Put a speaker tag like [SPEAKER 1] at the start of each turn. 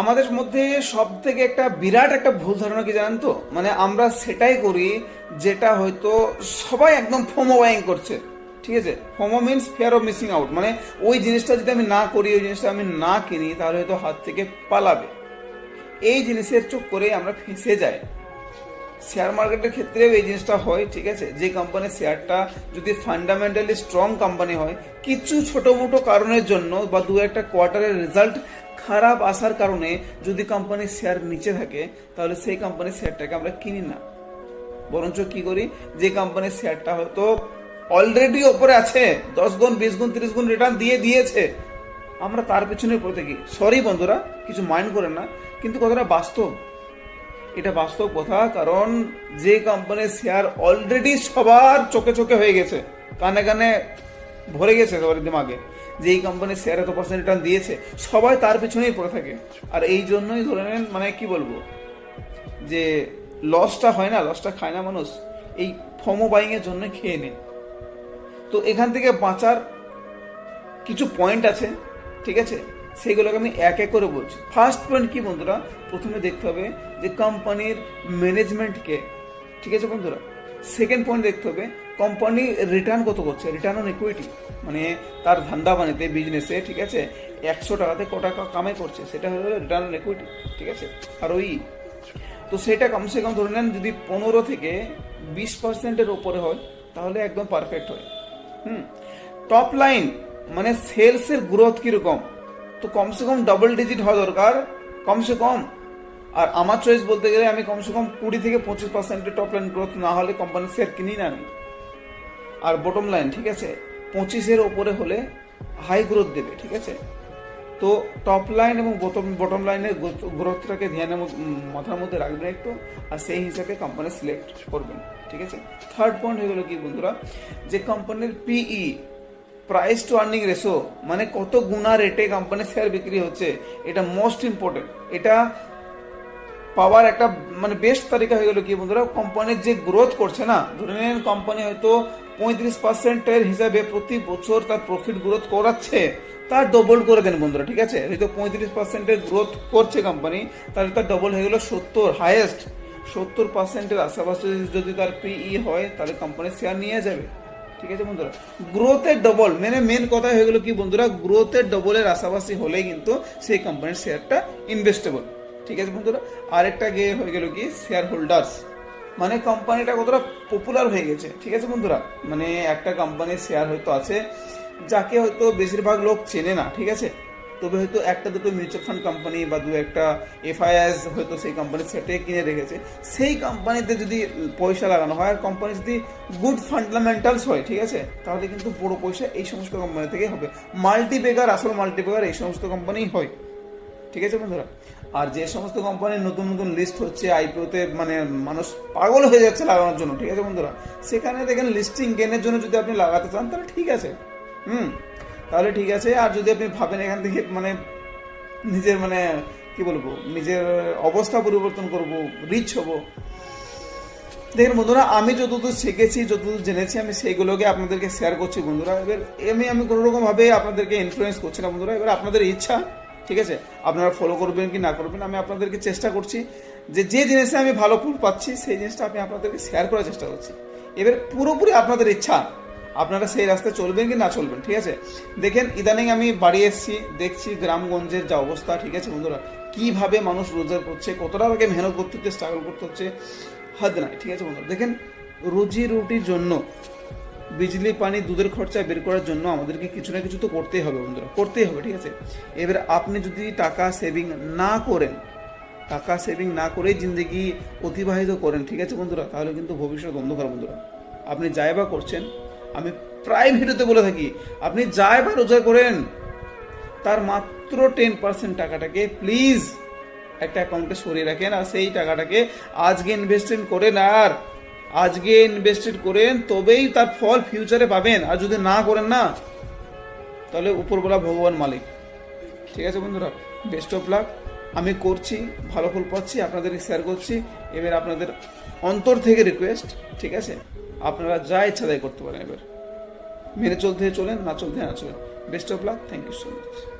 [SPEAKER 1] আমাদের মধ্যে সব থেকে একটা বিরাট একটা ভুল ধারণা কি জানেন তো? মানে আমরা সেটাই করি যেটা হয়তো সবাই একদম ফোমো বাইং করছে। ঠিক আছে? FOMO means fear of missing out মানে ওই জিনিসটা যদি আমি না করি, ওই জিনিসটা আমি না কিনি, তাহলে হয়তো হাত থেকে পালাবে। এই জিনিসের চোখ করে আমরা ফেঁসে যাই। শেয়ার মার্কেটের ক্ষেত্রেও এই জিনিসটা হয়, ঠিক আছে? যে কোম্পানির শেয়ারটা যদি ফান্ডামেন্টালি স্ট্রং কোম্পানি হয়, কিছু ছোট মোটো কারণের জন্য বা দু একটা কোয়ার্টারের রেজাল্ট খারাপ আসার কারণে যদি কোম্পানির শেয়ার নিচে থাকে, তাহলে সেই কোম্পানির শেয়ারটাকে আমরা কিনি না। বরঞ্চ কি করি? যে কোম্পানির শেয়ারটা হয়তো অলরেডি ওপরে আছে, দশ গুণ, বিশ গুণ, তিরিশ গুণ রিটার্ন দিয়ে দিয়েছে। আমরা তার পেছনে পড়ে থাকি। সরি বন্ধুরা, কিছু মাইন্ড করেন না, কিন্তু কথাটা বাস্তব। এটা বাস্তব কথা, কারণ যে কোম্পানির শেয়ার অলরেডি সবার চোখে চোখে হয়ে গেছে, কানে কানে ভরে গেছে সবার দিমাগে। যে এই কোম্পানির শেয়ার এত পার্সেন্ট রিটার্ন দিয়েছে, সবাই তার পিছনেই পড়ে থাকে। আর এই জন্যই ধরে নেন মানে কি বলব, যে লসটা হয় না লসটা খায় না মানুষ, এই ফমো বাইং এর জন্য খেয়ে নেয়। তো এখান থেকে বাঁচার কিছু পয়েন্ট আছে, ঠিক আছে? সেইগুলোকে আমি এক এক করে বলছি। ফার্স্ট পয়েন্ট কি বন্ধুরা? প্রথমে দেখতে হবে যে কোম্পানির ম্যানেজমেন্টকে ঠিক আছে বন্ধুরা? সেকেন্ড পয়েন্ট দেখতে হবে কোম্পানি রিটার্ন কত করছে? রিটার্ন অন ইকুইটি মানে তার ধান্দা বানিতে বিজনেসে ঠিক আছে? একশো টাকাতে ক টাকা কামাই করছে, সেটা হলো রিটার্ন অন ইকুইটি ঠিক আছে? আর ওই, তো সেটা কমসে কম ধরে নেন, যদি পনেরো থেকে বিশ পার্সেন্টের ওপরে হয়, তাহলে একদম পারফেক্ট হয়। হুম? টপ লাইন মানে সেলসের গ্রোথ কীরকম? তো কমসে কম ডাবল ডিজিট হওয়া দরকার, কমসে কম। আর আমার চয়েস বলতে গেলে আমি কমসে কম কুড়ি থেকে পঁচিশ পার্সেন্টের টপ লাইন গ্রোথ না হলে কোম্পানির শেয়ার কিনি না আমি। আর বটম লাইন ঠিক আছে? পঁচিশের ওপরে হলে হাই গ্রোথ দেবে, ঠিক আছে? তো টপ লাইন এবং বটম বটম লাইনের গ্রোথটাকে ধ্যানের মাথার মধ্যে রাখবেন একটু, আর সেই হিসাবে কোম্পানি সিলেক্ট করবেন, ঠিক আছে? থার্ড পয়েন্ট হয়ে গেল কি বন্ধুরা? যে কোম্পানির PE price to earning ratio মানে কত গুণা রেটে কোম্পানির শেয়ার বিক্রি হচ্ছে, এটা মোস্ট ইম্পর্টেন্ট এটা পাওয়ার একটা মানে বেস্ট তালিকা হয়ে গেল কি বন্ধুরা? কোম্পানির যে গ্রোথ করছে না, ধরে নিন কোম্পানি হয়তো পঁয়ত্রিশ পার্সেন্টের হিসাবে প্রতি বছর তার প্রফিট গ্রোথ করাচ্ছে। তার ডবল করে দেন বন্ধুরা, ঠিক আছে? হয়তো পঁয়ত্রিশ পার্সেন্টের গ্রোথ করছে কোম্পানি তাহলে তার ডবল হয়ে গেলো সত্তর হায়েস্ট সত্তর পার্সেন্টের আশেপাশে যদি তার পিই হয়, তাহলে কোম্পানির শেয়ার নিয়ে যাবে। ঠিক আছে বন্ধুরা? গ্রোথের ডবল মানে মেন কথা হয়ে গেলো কি বন্ধুরা? গ্রোথের ডবলের আশাপাশি হলেই কিন্তু সেই কোম্পানির শেয়ারটা ইনভেস্টেবল ঠিক আছে বন্ধুরা? আরেকটা গিয়ে হয়ে গেল কি? শেয়ার হোল্ডার্স মানে কোম্পানিটা কতটা পপুলার হয়ে গেছে, ঠিক আছে বন্ধুরা? মানে একটা কোম্পানির শেয়ার হয়তো আছে, যাকে হয়তো বেশিরভাগ লোক চেনে না, ঠিক আছে? তবে হয়তো একটা দুটো মিউচুয়াল ফান্ড কোম্পানি বা দু একটা এফআইএস হয়তো সেই কোম্পানির শেয়ারটাকে কিনে রেখেছে। সেই কোম্পানিতে যদি পয়সা লাগানো হয়, আর কোম্পানি যদি গুড ফান্ডামেন্টালস হয়, ঠিক আছে? তাহলে কিন্তু বড় পয়সা এই সমস্ত কোম্পানি থেকে হবে। মাল্টিপেগার আসল মাল্টিপেগার এই সমস্ত কোম্পানিই হয়। ঠিক আছে বন্ধুরা? আর যে সমস্ত কোম্পানির নতুন নতুন লিস্ট হচ্ছে আইপিওতে মানে মানুষ পাগল হয়ে যাচ্ছে লাগানোর জন্য, ঠিক আছে বন্ধুরা? সেখানে দেখেন লিস্টিং গেনের জন্য যদি আপনি লাগাতে চান, তাহলে ঠিক আছে। হুম? তাহলে ঠিক আছে। আর যদি আপনি ভাবেন এখান থেকে মানে নিজের মানে কি বলব, নিজের অবস্থা পরিবর্তন করব রিচ হব। দেখেন বন্ধুরা, আমি যতদূর শিখেছি, যতদূর জেনেছি, আমি সেইগুলোকে আপনাদেরকে শেয়ার করছি বন্ধুরা। এবার আমি আমি কোনো রকম আপনাদেরকে ইনফ্লুয়েন্স করছি না বন্ধুরা। এবার আপনাদের ইচ্ছা ঠিক আছে? আপনারা ফলো করবেন কি না করবেন, আমি আপনাদেরকে চেষ্টা করছি যে যে জিনিসটা আমি ভালো ফুল পাচ্ছি, সেই জিনিসটা আমি আপনাদেরকে শেয়ার করার চেষ্টা করছি। এবার পুরোপুরি আপনাদের ইচ্ছা, আপনারা সেই রাস্তায় চলবেন কি না চলবেন, ঠিক আছে? দেখেন, ইদানিং আমি বাড়ি এসেছি, দেখছি গ্রামগঞ্জের যা অবস্থা, ঠিক আছে বন্ধুরা? কীভাবে মানুষ রোজগার করছে, কতটা তাকে মেহনত করতে হচ্ছে স্ট্রাগল করতে হচ্ছে, হাত নাই, ঠিক আছে বন্ধুরা? দেখেন, রুজি রুটির জন্য বিজলি, পানি, দুধের খরচা বের করার জন্য আমাদেরকে কিছু না কিছু তো করতেই হবে বন্ধুরা, করতেই হবে, ঠিক আছে? এবার আপনি যদি টাকা সেভিং না করেন, টাকা সেভিং না করেই জিন্দগি অতিবাহিত করেন, ঠিক আছে বন্ধুরা? তাহলে কিন্তু ভবিষ্যৎ অন্ধকার বন্ধুরা। আপনি যাই বা করছেন, আমি প্রায় ভিডিওতে বলে থাকি, আপনি যাই বা রোজগার করেন, তার মাত্র টেন পার্সেন্ট টাকাটাকে প্লিজ একটা অ্যাকাউন্টে সরিয়ে রাখেন আর সেই টাকাটাকে আজকে ইনভেস্টমেন্ট করেন আর আজকে ইনভেস্টেড করেন, তবেই তার ফল ফিউচারে পাবেন। আর যদি না করেন না, তাহলে উপরবেলা ভগবান মালিক। ঠিক আছে বন্ধুরা? বেস্ট অফ লাক আমি করছি, ভালো ফল পাচ্ছি, আপনাদেরকে শেয়ার করছি। এবার আপনাদের অন্তর থেকে রিকোয়েস্ট ঠিক আছে? আপনারা যা ইচ্ছা তাই করতে পারেন এবার। মেনে চলতে চলেন, না চলতে না চলেন। Best of luck thank you so much